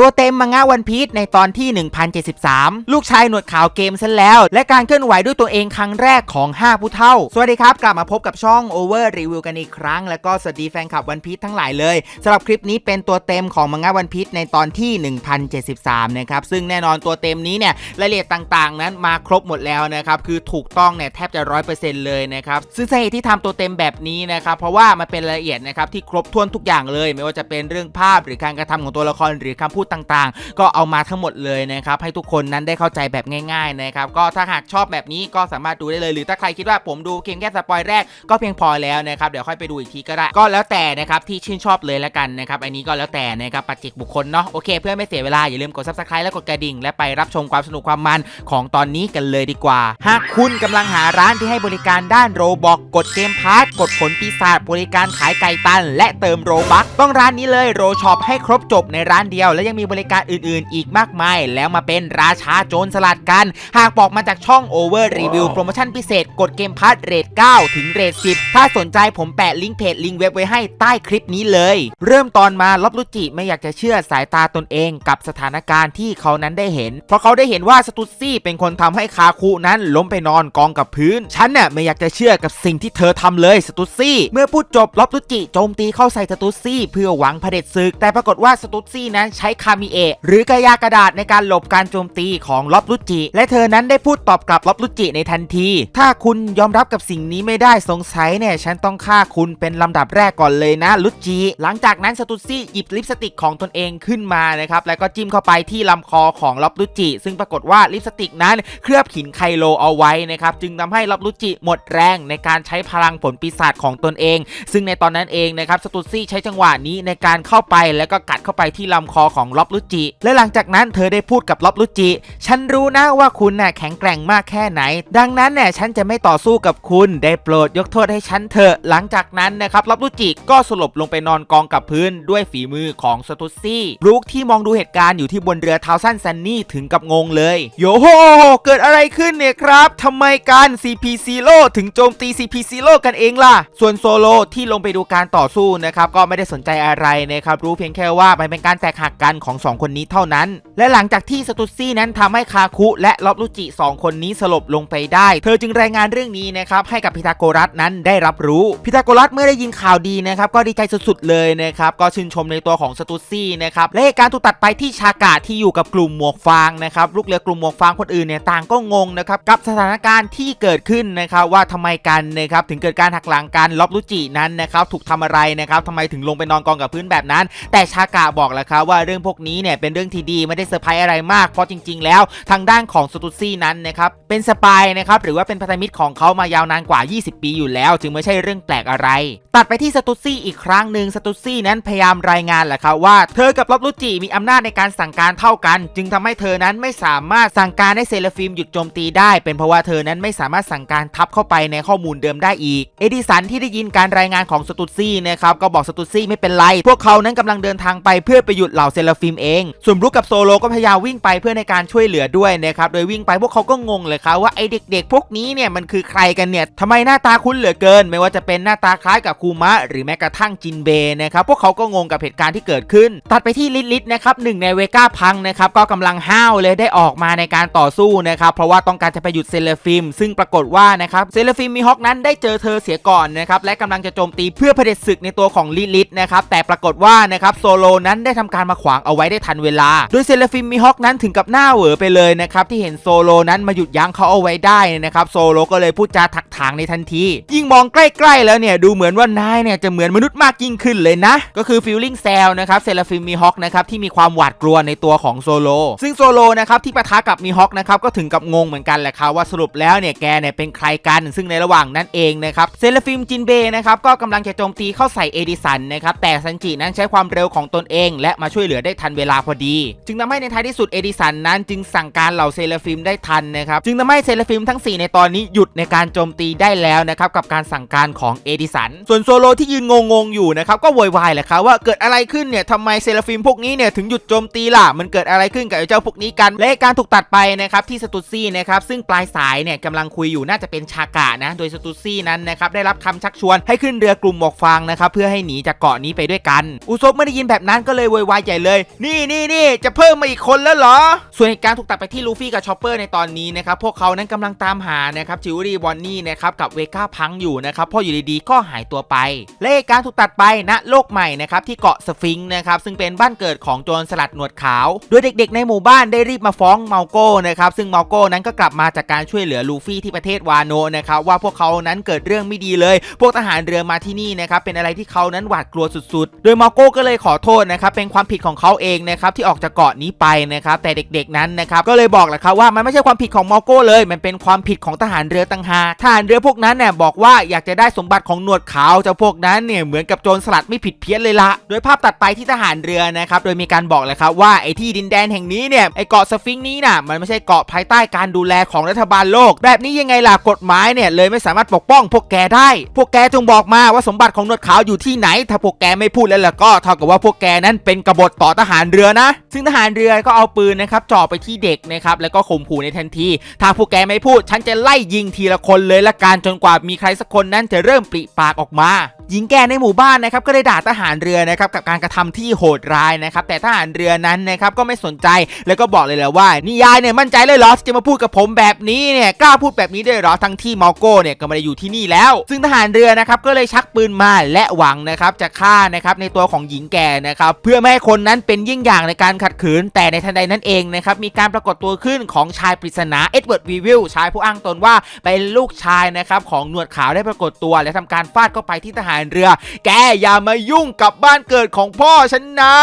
ตัวเต็มมังงะวันพีชในตอนที่ 1073 ลูกชายหนวดขาวเกมซะแล้ว และการเคลื่อนไหวด้วยตัวเองครั้งแรกของ 5 ผู้เท่า สวัสดีครับ กลับมาพบกับช่อง Over Review กันอีกครั้ง แล้วก็สวัสดีแฟนคลับวันพีชทั้งหลายเลยสำหรับคลิปนี้เป็นตัวเต็มของมังงะวันพีชในตอนที่ 1073 นะครับ ซึ่งแน่นอนตัวเต็มนี้เนี่ยรายละเอียดต่างๆ นั้นมาครบหมดแล้วนะครับคือถูกต้องเนี่ยแทบจะร้อยเปอร์เซ็นต์เลยนะครับซึ่งสาเหตุที่ทำตัวเต็มแบบนี้นะครับเพราะว่ามันเป็นรายละเอียดนะครับที่ครบถ้วนทุกอย่างเลย ไม่ว่าจะเป็นเรื่องภาพหรือการกระทำของตัวละครหรือคำพูดต่างๆ ก็เอามาทั้งหมดเลยนะครับให้ทุกคนนั้นได้เข้าใจแบบง่ายๆนะครับก็ถ้าหากชอบแบบนี้ก็สามารถดูได้เลยหรือถ้าใครคิดว่าผมดูเพียงแค่สปอยแรกก็เพียงพอแล้วนะครับเดี๋ยวค่อยไปดูอีกทีก็ได้ก็แล้วแต่นะครับที่ชื่นชอบเลยล้วกันนะครับอันนี้ก็แล้วแต่นะครับปัจเจกบุคคลเนาะโอเคเพื่อไม่เสียเวลาอย่าลืมกด subscribe และกดกระดิ่ง และไปรับชมความสนุกความมันของตอนนี้กันเลยดีกว่า หากคุณกำลังหาร้านที่ให้บริการด้านโรบอกกดเกมพาร์ทกดผลปีศาจบริการขายไก่ตัน และเติมโรบัคต้องร้านนี้เลยโรช็อปให้ครบจบในร้านเดียวและยังมีบริการอื่นๆ อีกมากมาย แล้วมาเป็นราชาโจรสลัดกัน หากบอกมาจากช่อง Over Review โปรโมชั่นพิเศษกดเกมพาร์ทเรท9ถึงเรท10 ถ้าสนใจผมแปะลิงก์เพจลิงก์เว็บไว้ให้ใต้คลิปนี้เลย เริ่มตอนมาลอบลุจิไม่อยากจะเชื่อสายตาตนเองกับสถานการณ์ที่เขานั้นได้เห็น เพราะเขาได้เห็นว่าสตุตซี่เป็นคนทำให้คาคุนั้นล้มไปนอนกองกับพื้น ฉันเนี่ยไม่อยากจะเชื่อกับสิ่งที่เธอทำเลยสตุตซี่ เมื่อพูดจบลอบลุจิโจมตีเข้าใส่สตุตซี่ เพื่อหวังเผด็จศึก แต่ปรากฏว่าสตุตซี่นั้นใช้คามิเอะหรือกายากระดาษในการหลบการโจมตีของลอบลุจิ และเธอนั้นได้พูดตอบกลับลอบลุจิในทันที ถ้าคุณยอมรับกับสิ่งนี้ไม่ได้สงสัยเนี่ยฉันต้องฆ่าคุณเป็นลำดับแรกก่อนเลยนะลุจิหลังจากนั้นสตุซี่หยิบลิปสติกของตนเองขึ้นมานะครับแล้วก็จิ้มเข้าไปที่ลำคอของลอบลุจิ ซึ่งปรากฏว่าลิปสติกนั้นเคลือบหินไคโลเอาไว้นะครับจึงทำให้ลอบลุจิหมดแรงในการใช้พลังผลปีศาจของตนเอง ซึ่งในตอนนั้นเองนะครับสตุซี่ใช้จังหวะนี้ในการเข้าไปแล้วก็กัดเข้าไปที่ลำคอของลอบลุจิ และหลังจากนั้นเธอได้พูดกับล็อบลุจิ ฉันรู้นะว่าคุณน่ะแข็งแกร่งมากแค่ไหน ดังนั้นเนี่ยฉันจะไม่ต่อสู้กับคุณได้โปรดยกโทษให้ฉันเถอะ หลังจากนั้นนะครับล็อบลุจิก็สลบลงไปนอนกองกับพื้นด้วยฝีมือของสตุซี่บรูคที่มองดูเหตุการณ์อยู่ที่บนเรือเท้าสั้นซันนี่ถึงกับงงเลยโยโฮเกิดอะไรขึ้นเนี่ยครับทำไมการ CP Zero ถึงโจมตี CP Zero กันเองล่ะ ส่วนโซโลที่ลงไปดูการต่อสู้นะครับก็ไม่ได้สนใจอะไรนะครับรู้เพียงแค่ว่ามันเป็นการแตกหักกันของสองคนนี้เท่านั้น และหลังจากที่สตุตซี่นั้นทำให้คาคุ และลอบลุจิสองคนนี้สลบลงไปได้ เธอจึงรายงานเรื่องนี้นะครับให้กับพิทาโกรัสนั้นได้รับรู้พิทาโกรัสเมื่อได้ยินข่าวดีนะครับก็ดีใจสุดๆเลยนะครับก็ชื่นชมในตัวของสตุตซี่นะครับและเหตุการณ์ถูกตัดไปที่ชากาที่อยู่กับกลุ่มหมวกฟางนะครับลูกเรือกลุ่มหมวกฟางคนอื่นเนี่ยต่างก็งงนะครับกับสถานการณ์ที่เกิดขึ้นนะครับว่าทำไมกันนะครับถึงเกิดการหักหลังกันลอบลุจินั้นนะครับถูกทำอะไรนะครับทำไมถึงลงไปนอนกองกับพื้นแบบนั้น แต่ชากาบอกแล้วครับว่าเรื่องพวกนี้เนี่ยเป็นเรื่องที่ดีไม่ได้เซอร์ไพรส์อะไรมาก เพราะจริง ๆ แล้วทางด้านของสตุตซี่นั้นนะครับเป็นสปายนะครับหรือว่าเป็นพันธมิตรของเขามายาวนานกว่า 20 ปีอยู่แล้ว จึงไม่ใช่เรื่องแปลกอะไร ตัดไปที่สตุตซี่อีกครั้งหนึ่งสตุตซี่นั้นพยายามรายงานแหละครับว่าเธอกับลอบลุจิมีอำนาจในการสั่งการเท่ากัน จึงทำให้เธอนั้นไม่สามารถสั่งการให้เซเลฟิมหยุดโจมตีได้ เป็นเพราะว่าเธอนั้นไม่สามารถสั่งการทับเข้าไปในข้อมูลเดิมได้อีก เอดิสันที่ได้ยินการรายงานของสตุตซี่นะครับก็บอกสตุตซี่ไม่เป็นไร พวกเขานั้นกำลังเดินทางไปเพื่อไปหยุดเหล่าเซเลฟิล์มเอง ส่วนบรูคกับโซโลก็พยายามวิ่งไปเพื่อในการช่วยเหลือด้วยนะครับโดยวิ่งไปพวกเขาก็งงเลยครับว่าไอเด็ก ๆ พวกนี้เนี่ยมันคือใครกันเนี่ยทำไมหน้าตาคุ้นเหลือเกิน ไม่ว่าจะเป็นหน้าตาคล้ายกับคูมะหรือแม้กระทั่งจินเบนะครับพวกเขาก็งงกับเหตุการณ์ที่เกิดขึ้น ตัดไปที่ลิลิทนะครับหนึ่งในเวก้าพังนะครับก็กำลังห้าวเลยได้ออกมาในการต่อสู้นะครับเพราะว่าต้องการจะไปหยุดเซเลฟิมซึ่งปรากฏว่านะครับเซเลฟิมมีฮอกนั้นได้เจอเธอเสียก่อนนะครับและกำลังจะโจมตีเพื่อเผด็จศึกในตัวของลิลิทนะครับแต่ปรากฏว่านะครับโซโลนั้นได้ทำการมาขวางเอาไว้ได้ทันเวลา โดยเซเลฟิมมีฮอกนั้นถึงกับหน้าเหวอไปเลยนะครับที่เห็นโซโลนั้นมาหยุดยั้งเขาเอาไว้ได้นะครับโซโลก็เลยพูดจาถักถางในทันที ยิ่งมองใกล้ๆแล้วเนี่ยดูเหมือนว่านายเนี่ยจะเหมือนมนุษย์มากยิ่งขึ้นเลยนะ ก็คือฟิลลิ่งเซลนะครับเซเลฟิมมีฮอกนะครับที่มีความหวาดกลัวในตัวของโซโลซึ่งโซโลนะครับที่ปะทะกับมีฮอกนะครับก็ถึงกับงงเหมือนกันแหละครับว่าสรุปแล้วเนี่ยแกเนี่ยเป็นใครกันซึ่งในระหว่างนั้นเองนะครับเซเลฟิมจินเบนะครับก็กำลังจะโจมตีเข้าใส่เอดิสันนะครับแต่ซันจินั้นใช้ความเร็วของตนเอง และมาช่วยเหลือได้ทันเวลาพอดี จึงทำให้ในท้ายที่สุดเอดิสันนั้นจึงสั่งการเหล่าเซเลฟิมได้ทันนะครับจึงทำให้เซเลฟิมทั้ง 4 ในตอนนี้หยุดในการโจมตีได้แล้วนะครับกับการสั่งการของเอดิสันส่วนโซโลที่ยืนงงๆอยู่นะครับก็โวยวายแหละครับว่าเกิดอะไรขึ้นเนี่ยทำไมเซเลฟิมพวกนี้เนี่ยถึงหยุดโจมตีล่ะมันเกิดอะไรขึ้นกับเจ้าพวกนี้กันและการถูกตัดไปนะครับที่สตูซี่นะครับซึ่งปลายสายเนี่ยกำลังคุยอยู่น่าจะเป็นชากะนะโดยสตูซี่นั้นนะครับได้รับคำชักชวนให้ขึ้นเรือกลุ่มหมวกฟางนะครับเพื่อให้หนีจากเกาะนี้ไปด้วยกัน อุซบเมื่อได้ยินแบบนั้นก็เลยโวยวายใหญ่เลยนี่นี่นี่จะเพิ่มมาอีกคนแล้วเหรอ ส่วนเหตุการณ์ถูกตัดไปที่ลูฟี่กับชอปเปอร์ในตอนนี้นะครับพวกเขานั้นกำลังตามหานะครับจิวเวลรี่บอนนี่นะครับกับเวก้าพังอยู่นะครับพราะอยู่ดีๆก็หายตัวไป และเหตุการณ์ถูกตัดไปณโลกใหม่นะครับที่เกาะสฟิงค์นะครับซึ่งเป็นบ้านเกิดของโจรสลัดหนวดขาวโดยเด็กๆ ในหมู่บ้านได้รีบมาฟ้องเมาโก้นะครับซึ่งเมาโก้นั้นก็กลับมาจากการช่วยเหลือลูฟี่ที่ประเทศวาโนนะครับว่าพวกเขานั้นเกิดเรื่องไม่ดีเลย พวกทหารเรือมาที่นี่นะครับเป็นอะไรที่เขานั้นหวาดกลัวสุดๆ โดยเมาโก้ก็เลยขอโทษนะครับเป็นความผิดของเขาเองนะครับที่ออกจากเกาะนี้ไปนะครับแต่เด็กๆนั้นนะครับก็เลยบอกแหละครับว่ามันไม่ใช่ความผิดของมาโก้เลย มันเป็นความผิดของทหารเรือต่างหากทหารเรือพวกนั้นเนี่ยบอกว่าอยากจะได้สมบัติของหนวดขาวเจ้าพวกนั้นเนี่ยเหมือนกับโจรสลัดไม่ผิดเพี้ยนเลยละโดยภาพตัดไปที่ทหารเรือนะครับโดยมีการบอกเลยครับว่าไอ้ที่ดินแดนแห่งนี้เนี่ยไอ้เกาะสฟิงค์นี้น่ะมันไม่ใช่เกาะภายใต้การดูแลของรัฐบาลโลก แบบนี้ยังไงล่ะกฎหมายเนี่ยเลยไม่สามารถปกป้องพวกแกได้ พวกแกจงบอกมาว่าสมบัติของหนวดขาวอยู่ที่ไหน ถ้าพวกแกไม่พูดแล้วล่ะก็เท่ากับว่าพวกแกนั้นเป็นกบฏต่อทหารเรือนะ ซึ่งทหารเรือก็เอาปืนนะครับจ่อไปที่เด็กนะครับแล้วก็ข่มขู่ในทันที ถ้าพวกแกไม่พูด ฉันจะไล่ยิงทีละคนเลยละกันจนกว่ามีใครสักคนนั้นจะเริ่มปริปากออกมา หญิงแก่ในหมู่บ้านนะครับก็ได้ด่าทหารเรือนะครับกับการกระทำที่โหดร้ายนะครับแต่ทหารเรือนั้นนะครับก็ไม่สนใจแล้วก็บอกเลยแหละว่านี่ยายเนี่ยมั่นใจเลยเหรอจะมาพูดกับผมแบบนี้เนี่ยกล้าพูดแบบนี้ได้เหรอทั้งที่มอโก้เนี่ยก็ไม่ได้อยู่ที่นี่แล้ว ซึ่งทหารเรือนะครับก็เลยชักปืนมาและหวังนะครับจะฆ่านะครับในตัวของหญิงแก่นะครับเพื่อไม่ให้คนนั้นเป็นยิ่งอย่างในการขัดขืน แต่ในทันใดนั้นเองนะครับมีการปรากฏตัวขึ้นของชายปริศนาเอ็ดเวิร์ดวีวิลชายผู้อ้างตนว่าเป็นลูกชายนะครับของหนวดขาวได้ปรากฏตัว และทำการฟาดเข้าไปที่ทหารเรือ แกอย่ามายุ่งกับบ้านเกิดของพ่อฉันนะ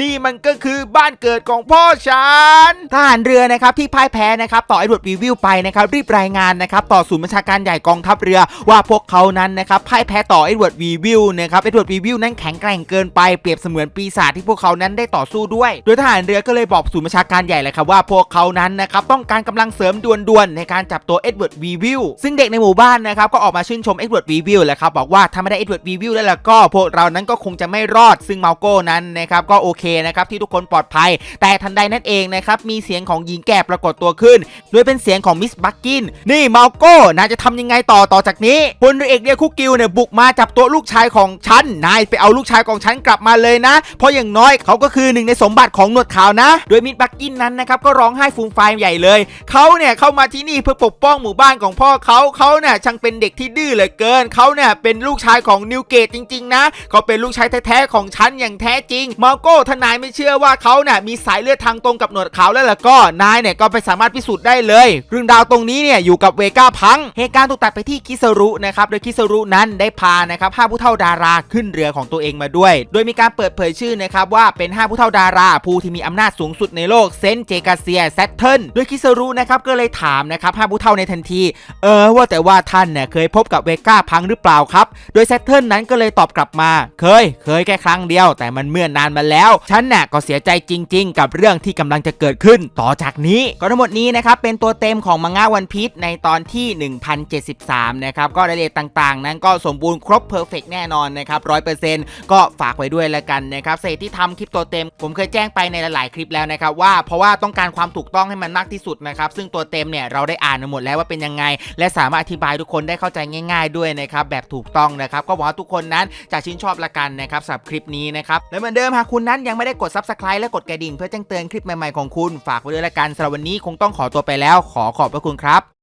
นี่มันก็คือบ้านเกิดของพ่อฉันทหารเรือนะครับที่พ่ายแพ้นะครับต่อเอ็ดเวิร์ดวีวิลไปนะครับรีบรายงานนะครับต่อศูนย์บัญชาการใหญ่กองทัพเรือว่าพวกเขานั้นนะครับพ่ายแพ้ต่อเอ็ดเวิร์ดวีวิลนะครับเอ็ดเวิร์ดวีวิลนั้นแข็งแกร่งเกินไปเปรียบเสมือนปีศาจที่พวกเขานั้นได้ต่อสู้ด้วย โดยทหารเรือก็เลยบอกศูนย์บัญชาการใหญ่เลยครับว่าพวกเขานั้นนะครับต้องการกำลังเสริมด่วนๆในการจับตัวเอ็ดเวิร์ดวีวิลซึ่งเด็กในหมู่บ้านนะครับก็ออกมาชื่นชมเอ็ดเวิร์ดวีวิลแหละครับบอกว่าถ้าไม่ได้เอ็ดเวิร์ดวีวิลแล้วล่ะก็พวกเรานั้นก็คงจะไม่รอดซึ่งเมาโก้นั้นนะครับก็โอเคนะครับที่ทุกคนปลอดภัย แต่ทันใดนั่นเองนะครับมีเสียงของหญิงแก่ปรากฏตัวขึ้นโดยเป็นเสียงของมิสบักกินนี่เมาโก้นายจะทำยังไงต่อต่อจากนี้พลเรือเอกเดียคุกกิลเนี่ยบุกมาจับตัวลูกชายของฉันนายไปเอาลูกชายของฉันกลับมาเลยนะ เพราะอย่างน้อยเขาก็คือหนึ่งในสมบัติของหนวดขาวนะ โดยมิสบักกินนั้นนะครับก็ร้องไห้ฟูมฟายใหญ่เลยเขาเนี่ยเข้ามาที่นี่เพื่อปกป้องหมู่บ้านของพ่อเขาเขาเนี่ยช่างเป็นเด็กที่ดื้อเหลือเกินเขาเนี่ยเป็นลูกชายของนวเกตจริง ๆ นะเขาเป็นลูกชายแท้ๆของฉันอย่างแท้จริงมาโก้ทนายไม่เชื่อว่าเขาเนี่ยมีสายเลือดทางตรงกับหนวดขาวแล้วล่ะก็นายเนี่ยก็ไปสามารถพิสูจน์ได้เลย เรื่องราวตรงนี้เนี่ยอยู่กับเวก้าพังเหตุการณ์ถูกตัดไปที่คิสรุนะครับโดยคิสรุนั้นได้พานะครับห้าผู้เฒ่าดาราขึ้นเรือของตัวเองมาด้วย โดยมีการเปิดเผยชื่อนะครับว่าเป็นห้าผู้เฒ่าดาราผู้ที่มีอำนาจสูงสุดในโลกเซนเจกาเซียแซตเทิลโดยคิสรุนะครับก็เลยถามนะครับห้าผู้เฒ่าในทันที เออว่าแต่ว่าท่านเนี่ยเคยพบกับเวก้าพังหรือเปล่าครับ โดยแซตเทิลนั้นก็เลยตอบกลับมา เคย เคยแค่ครั้งเดียว แต่มันเมื่อนนานมาแล้ว ฉันน่ะก็เสียใจจริง ๆ กับเรื่องที่กำลังจะเกิดขึ้น ต่อจากนี้ ก็ทั้งหมดนี้นะครับเป็นตัวเต็มของมังงะวันพีชในตอนที่ 1073 นะครับ ก็รายละเอียดต่างๆ นั้นก็สมบูรณ์ครบเพอร์เฟกแน่นอนนะครับร้อยเปอร์เซ็นต์ก็ฝากไว้ด้วยแล้วกันนะครับเศษที่ทำคลิปตัวเต็ม ผมเคยแจ้งไปในหลายๆคลิปแล้วนะครับว่าเพราะว่าต้องการความถูกต้องให้มันมากที่สุดนะครับซึ่งตัวเต็มเนี่ยเราได้อ่านมาหมดแล้วว่าเป็นยังไง และสามารถอธิบายทุกคนได้เข้าใจง่าย ๆ ด้วยนะครับแบบถูกต้องนะครับก็หวังทุกคนนั้นจะชื่นชอบละกันนะครับสำหรับคลิปนี้นะครับและเหมือนเดิมหากคุณนั้นยังไม่ได้กด subscribe และกดกระดิ่งเพื่อแจ้งเตือนคลิปใหม่ๆของคุณฝากไว้ด้วยละกันสำหรับวันนี้คงต้องขอตัวไปแล้ว ขอขอบพระคุณครับ